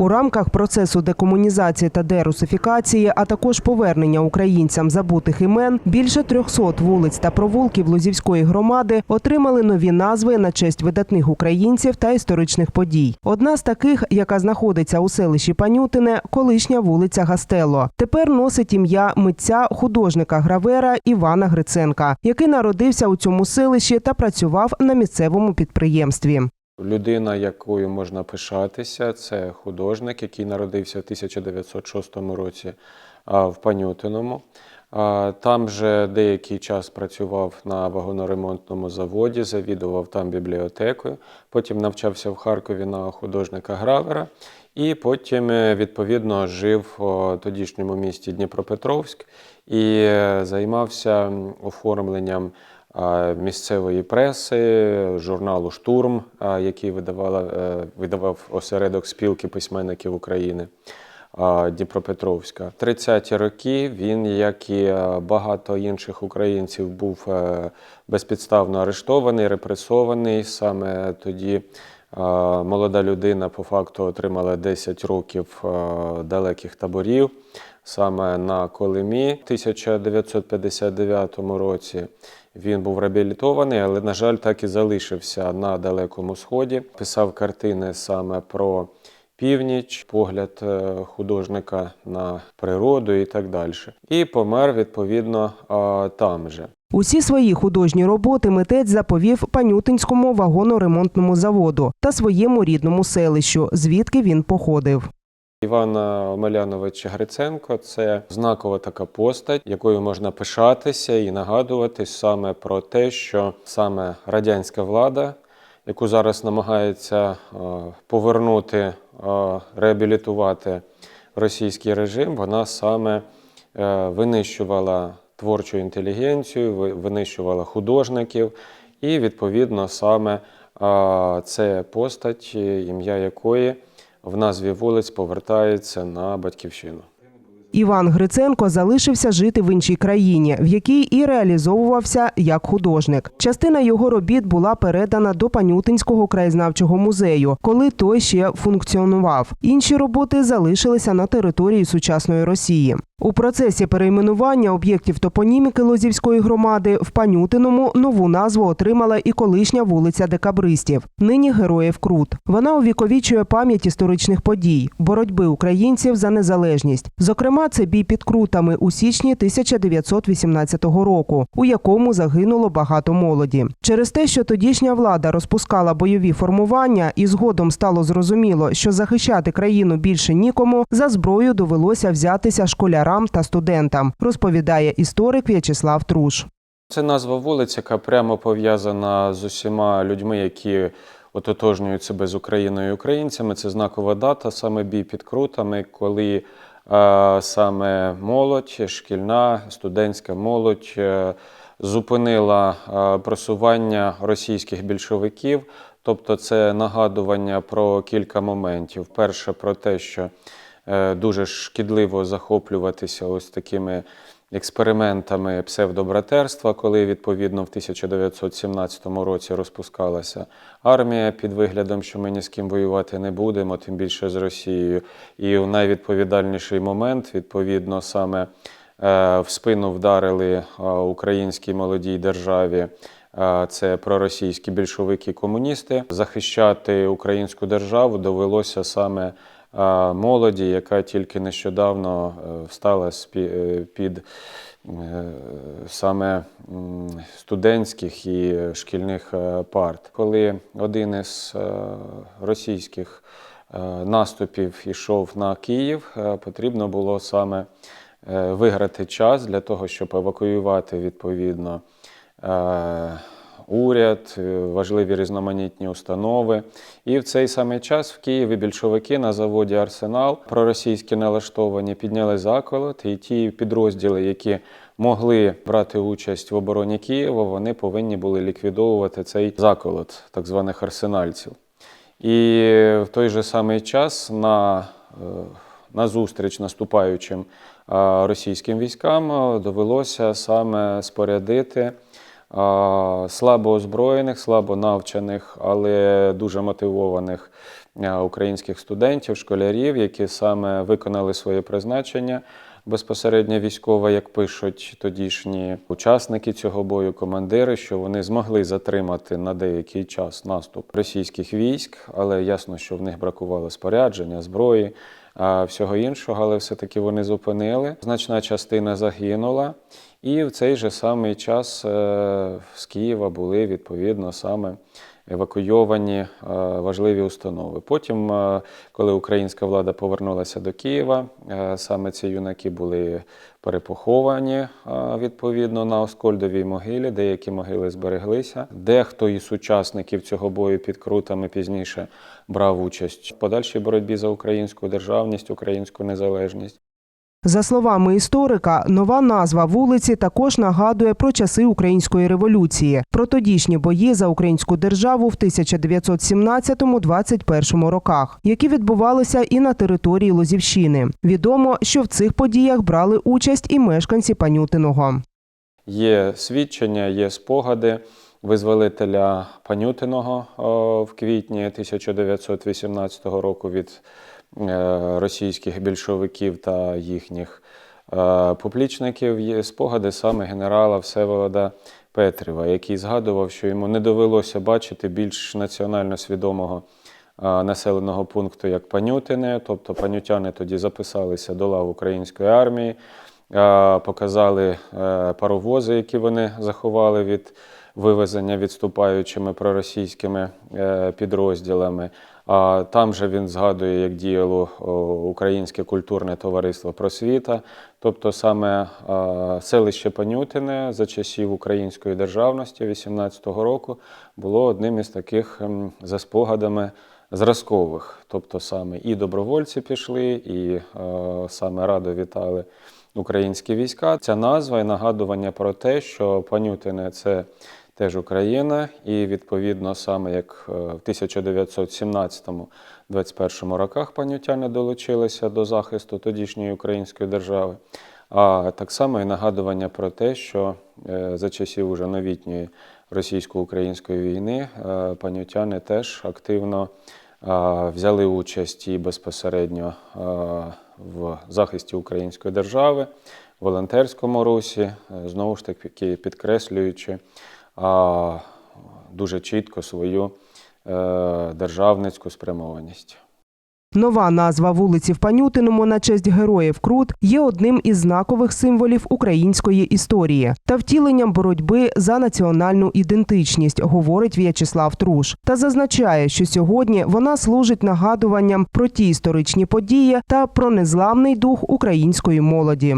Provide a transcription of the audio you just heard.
У рамках процесу декомунізації та дерусифікації, а також повернення українцям забутих імен, більше 300 вулиць та провулків Лозівської громади отримали нові назви на честь видатних українців та історичних подій. Одна з таких, яка знаходиться у селищі Панютине, колишня вулиця Гастело. Тепер носить ім'я митця художника-гравера Івана Гриценка, який народився у цьому селищі та працював на місцевому підприємстві. Людина, якою можна пишатися, це художник, який народився в 1906 році в Панютиному. Там же деякий час працював на вагоноремонтному заводі, завідував там бібліотекою. Потім навчався в Харкові на художника-гравера. І потім, е, відповідно, жив у тодішньому місті Дніпропетровськ і е, займався оформленням місцевої преси, журналу Штурм, який видавала, е, видавав осередок спілки письменників України Дніпропетровська. 30-ті роки він, як і багато інших українців, був е, безпідставно арештований, репресований. Саме тоді молода людина по факту отримала 10 років далеких таборів саме на Колимі. В 1959 році він був реабілітований, але, на жаль, так і залишився на Далекому Сході. Писав картини саме про північ, погляд е, художника на природу і так далі. І помер відповідно там же. Усі свої художні роботи митець заповів Панютинському вагоноремонтному заводу та своєму рідному селищу, звідки він походив. Іван Омелянович Гриценко це знакова така постать, якою можна пишатися і нагадувати саме про те, що саме радянська влада, яку зараз намагається е, повернути, е, реабілітувати російський режим, вона саме е, винищувала творчу інтелігенцію, ви- винищувала художників, і відповідно саме це постать, ім'я якої в назві вулиць повертається на батьківщину. Іван Гриценко залишився жити в іншій країні, в якій і реалізовувався як художник. Частина його робіт була передана до Панютинського краєзнавчого музею, коли той ще функціонував. Інші роботи залишилися на території сучасної Росії. У процесі перейменування об'єктів топоніміки Лозівської громади в Панютиному нову назву отримала і колишня вулиця Декабристів, нині Героїв Крут. Вона увіковічує пам'ять історичних подій, боротьби українців за незалежність. Зокрема, це бій під крутами у січні 1918 року, у якому загинуло багато молоді. Через те, що тодішня влада розпускала бойові формування, і згодом стало зрозуміло, що захищати країну більше нікому, за зброю довелося взятися школярам та студентам, розповідає історик В'ячеслав Труш. Це назва вулиць, яка прямо пов'язана з усіма людьми, які ототожнюють себе з Україною і українцями. Це знакова дата, саме бій під крутами, коли е, саме молодь, шкільна, студентська молодь е, зупинила е, просування російських більшовиків. Тобто це нагадування про кілька моментів. Перше, про те, що дуже шкідливо захоплюватися ось такими експериментами псевдобратерства, коли відповідно в 1917 році розпускалася армія під виглядом, що ми ні з ким воювати не будемо, тим більше з Росією. І в найвідповідальніший момент, відповідно, саме е, в спину вдарили е, українській молодій державі. е, Це проросійські більшовики-комуністи. Захищати українську державу довелося саме е, молоді, яка тільки нещодавно е, встала е, під е, саме студентських і шкільних парт. Коли один із російських наступів йшов на Київ, потрібно було саме виграти час для того, щоб евакуювати відповідно уряд, е, важливі різноманітні установи. І в цей самий час в Києві більшовики на заводі Арсенал проросійські налаштовані підняли заколот, і ті підрозділи, які могли брати участь в обороні Києва, вони повинні були ліквідовувати цей заколот так званих арсенальців. І в той же самий час на, е, на зустріч наступаючим російським військам е, довелося саме спорядити слабо озброєних, слабо навчених, але дуже мотивованих е, українських студентів, школярів, які саме виконали своє призначення безпосередньо військове, як пишуть тодішні учасники цього бою, командири, що вони змогли затримати на деякий час наступ російських військ, але ясно, що в них бракувало спорядження, зброї, всього іншого, але все-таки вони зупинили. Значна частина загинула. І в цей же самий час е, з Києва були відповідно саме евакуйовані е, важливі установи. Потім, е, коли українська влада повернулася до Києва, е, саме ці юнаки були перепоховані відповідно на Оскольдовій могилі. Деякі могили збереглися. Дехто із учасників цього бою під крутами пізніше брав участь в подальшій боротьбі за українську державність, українську незалежність. За словами історика, нова назва вулиці також нагадує про часи української революції, про тодішні бої за українську державу в 1917-21 роках, які відбувалися і на території Лозівщини. Відомо, що в цих подіях брали участь і мешканці Панютиного. Є свідчення, є спогади визволителя Панютиного в квітні 1918 року від російських більшовиків та їхніх е, поплічників. Є спогади саме генерала Всеволода Петріва, який згадував, що йому не довелося бачити більш національно свідомого е, населеного пункту, як Панютине. Тобто панютяни тоді записалися до лав української армії. Е, Показали е, паровози, які вони заховали від вивезення відступаючими проросійськими е, підрозділами. Там же він згадує, як діяло Українське культурне товариство Просвіта, тобто саме селище Панютине за часів української державності 18-го року було одним із таких ем, за спогадами зразкових. Тобто саме і добровольці пішли, і е, саме радо вітали українські війська. Ця назва і нагадування про те, що Панютине це теж Україна, і відповідно саме як е, в 1917-21 роках панютяни долучилися до захисту тодішньої української держави. А так само і нагадування про те, що е, за часів уже новітньої російсько-української війни е, панютяни теж активно взяли участь і безпосередньо в захисті української держави, волонтерському русі, знову ж таки підкреслюючи а, дуже чітко свою е, державницьку спрямованість. Нова назва вулиці в Панютиному на честь героїв Крут є одним із знакових символів української історії та втіленням боротьби за національну ідентичність, говорить В'ячеслав Труш. Та зазначає, що сьогодні вона служить нагадуванням про ті історичні події та про незламний дух української молоді.